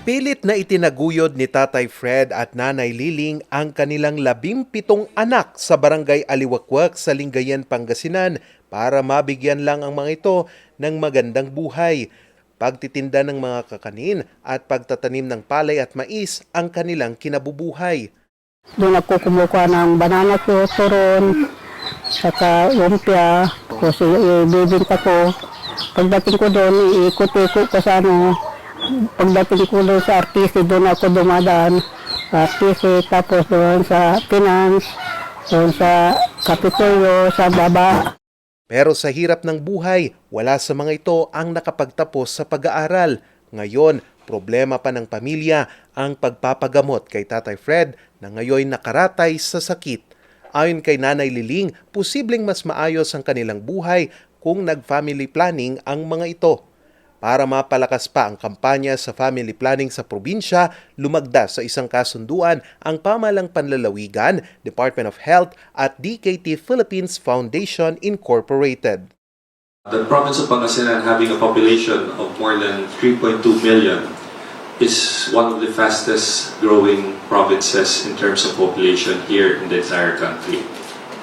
Pilit na itinaguyod ni Tatay Fred at Nanay Liling ang kanilang labing pitong anak sa barangay Aliwakwak sa Lingayen, Pangasinan para mabigyan lang ang mga ito ng magandang buhay. Pagtitinda ng mga kakanin at pagtatanim ng palay at mais ang kanilang kinabubuhay. Doon ako kumukuha ng banana ko, turon, saka lumpia, kasi ibibinta ko. Pagdating ko doon, iikot-ikot ko sa ano, pagdating ko doon sa artiste, doon ako dumadaan. Artiste, tapos doon sa finance, doon sa kapitolyo, sa baba. Pero sa hirap ng buhay, wala sa mga ito ang nakapagtapos sa pag-aaral. Ngayon, problema pa ng pamilya ang pagpapagamot kay Tatay Fred na ngayon nakaratay sa sakit. Ayon kay Nanay Liling, posibleng mas maayos ang kanilang buhay kung nag-family planning ang mga ito. Para mapalakas pa ang kampanya sa family planning sa probinsya, lumagda sa isang kasunduan ang pamalang panlalawigan, Department of Health at DKT Philippines Foundation Incorporated. The province of Pangasinan having a population of more than 3.2 million is one of the fastest growing provinces in terms of population here in the entire country.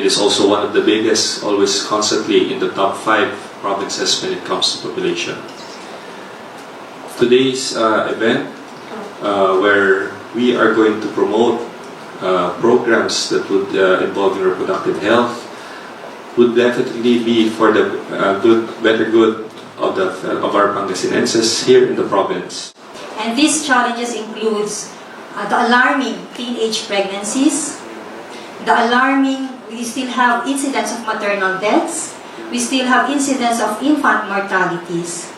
It is also one of the biggest, always constantly in the top five provinces when it comes to population. Today's uh, event, uh, where we are going to promote uh, programs that would uh, involve in reproductive health, would definitely be for the uh, good, better good of the of our Pangasinenses here in the province. And these challenges includes uh, the alarming teenage pregnancies, the alarming, we still have incidents of maternal deaths, we still have incidents of infant mortalities.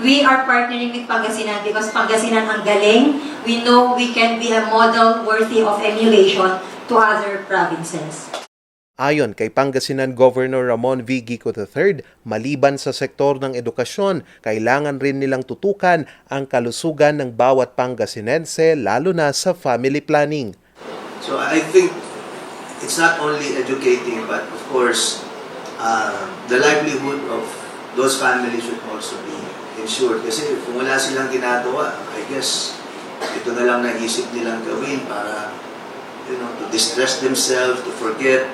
We are partnering with Pangasinan because Pangasinan ang galing. We know we can be a model worthy of emulation to other provinces. Ayon kay Pangasinan Governor Ramon V. Gico III, maliban sa sektor ng edukasyon, kailangan rin nilang tutukan ang kalusugan ng bawat Pangasinense lalo na sa family planning. So I think it's not only educating, but of course, uh, the livelihood of those families should also be ensured. Kasi kung wala silang ginagawa, I guess, ito na lang naisip nilang gawin para, you know, to distress themselves, to forget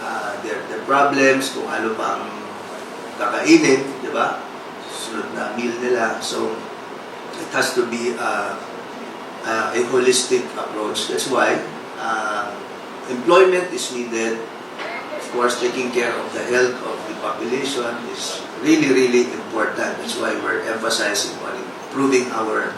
uh, their, their problems, kung ano pa ang kakainin, di ba? Sunod na meal nila. So, it has to be uh, uh, a holistic approach. That's why uh, employment is needed. Of course, taking care of the health of the population is really, really important. That's why we're emphasizing on improving our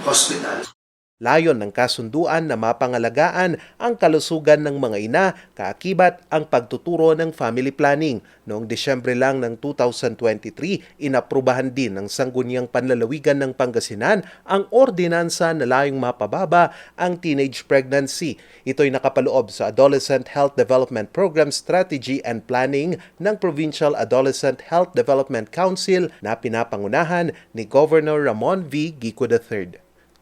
hospitals. Layon ng kasunduan na mapangalagaan ang kalusugan ng mga ina, kaakibat ang pagtuturo ng family planning. Noong Desyembre lang ng 2023, inaprubahan din ng Sangguniang Panlalawigan ng Pangasinan ang ordinansa na layong mapababa ang teenage pregnancy. Ito'y nakapaloob sa Adolescent Health Development Program Strategy and Planning ng Provincial Adolescent Health Development Council na pinapangunahan ni Governor Ramon V. Gico III.